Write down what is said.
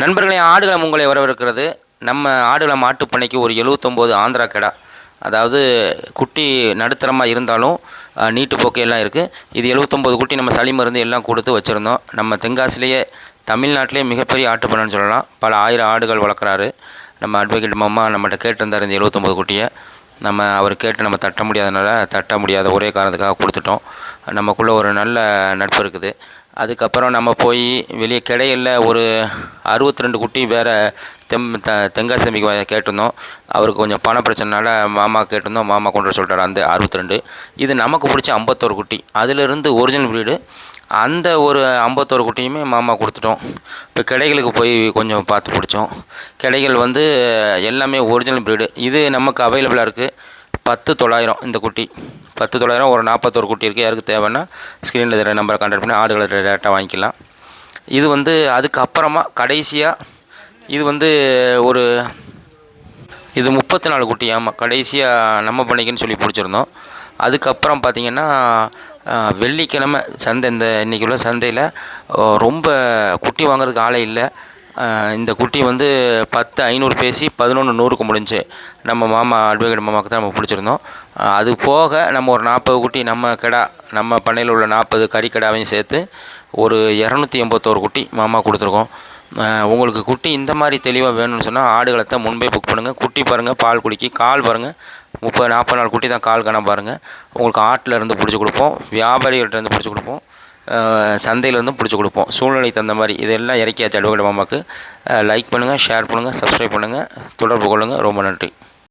நண்பர்களே ஆடுகளம் உங்களை வரவிருக்கிறது நம்ம ஆடுகளம் மாட்டுப்பண்ணைக்கு ஒரு எழுவத்தொம்போது ஆந்திரா கெடா. அதாவது குட்டி நடுத்தரமாக இருந்தாலும் நீட்டு போக்கு எல்லாம் இருக்குது இது எழுவத்தொம்போது குட்டி நம்ம சளி மருந்து எல்லாம் கொடுத்து வச்சுருந்தோம். நம்ம தென்காசிலேயே தமிழ்நாட்டிலே மிகப்பெரிய ஆட்டுப்பண்ணைன்னு சொல்லலாம். பல ஆயிரம் ஆடுகள் வளர்க்குறாரு. நம்ம அட்வொகேட் மாமா நம்மகிட்ட கேட்டிருந்தார் இந்த எழுவத்தொம்போது குட்டியை. நம்ம அவர் கேட்டு நம்ம தட்ட முடியாதனால தட்ட முடியாத ஒரே காரணத்துக்காக கொடுத்துட்டோம். நமக்குள்ளே ஒரு நல்ல நட்பு இருக்குது. அதுக்கப்புறம் நம்ம போய் வெளியே கிடையில் ஒரு அறுபத்தி ரெண்டு குட்டி வேறு தெம் த தென்காசி தம்பிக்கு கேட்டிருந்தோம். அவருக்கு கொஞ்சம் பண பிரச்சனைனால மாமா கேட்டிருந்தோம். மாமா கொண்டு வர சொல்லிட்டார் அந்த அறுபத்தி ரெண்டு இது நமக்கு பிடிச்ச ஐம்பத்தோரு குட்டி. அதிலிருந்து ஒரிஜினல் வீடு அந்த ஒரு ஐம்பத்தோரு குட்டியுமே மாமா கொடுத்துட்டோம். இப்போ கிடைகளுக்கு போய் கொஞ்சம் பார்த்து பிடிச்சோம். கிடைகள் வந்து எல்லாமே ஒரிஜினல் ப்ரீடு இது நமக்கு அவைலபிளாக இருக்குது பத்து தொள்ளாயிரம் இந்த குட்டி. பத்து தொள்ளாயிரம் ஒரு நாற்பத்தொரு குட்டி இருக்குது யாருக்கு தேவைன்னா ஸ்க்ரீனில் இருக்கிற நம்பரை கான்டாக்ட் பண்ணி ஆடுகளை டேரெக்டாக வாங்கிக்கலாம். இது வந்து அதுக்கப்புறமா கடைசியாக இது வந்து ஒரு இது முப்பத்தி நாலு குட்டி. ஆமாம் கடைசியாக நம்ம பண்ணிக்கன்னு சொல்லி பிடிச்சிருந்தோம். அதுக்கப்புறம் பார்த்திங்கன்னா வெள்ளிக்கிழமை சந்தை இந்த இன்றைக்கி உள்ள சந்தையில் ரொம்ப குட்டி வாங்குறதுக்கு ஆளே இல்லை. இந்த குட்டி வந்து பத்து ஐநூறு பேசி பதினொன்று நூறுக்கு முடிஞ்சு. நம்ம மாமா அட்வொகேட் மாமாவுக்கு தான் நம்ம பிடிச்சிருந்தோம். அது போக நம்ம ஒரு நாற்பது குட்டி நம்ம கிடா நம்ம பண்ணையில் உள்ள நாற்பது கறிக்கடாவையும் சேர்த்து ஒரு இரநூத்தி எண்பத்தோரு குட்டி மாமா கொடுத்துருக்கோம். உங்களுக்கு குட்டி இந்த மாதிரி தெளிவாக வேணும்னு சொன்னால் ஆடுகளை தான் முன்பே புக் பண்ணுங்கள் குட்டி பாருங்கள் பால் குடிக்கி கால் பாருங்கள் முப்பது நாற்பது நாள் குட்டி தான் கால் கணம் பாருங்கள் உங்களுக்கு ஆட்டில் இருந்து பிடிச்சி கொடுப்போம் வியாபாரிகள்ட்ட இருந்து பிடிச்சி கொடுப்போம். சந்தையிலேருந்து பிடிச்சி கொடுப்போம். சூழ்நிலை தகுந்த மாதிரி இதெல்லாம் இறக்கியாச்சு அட்வொகேட் மாமாக்கு லைக் பண்ணுங்கள் ஷேர் பண்ணுங்கள் சப்ஸ்கிரைப் பண்ணுங்கள் தொடர்பு கொள்ளுங்கள் ரொம்ப நன்றி.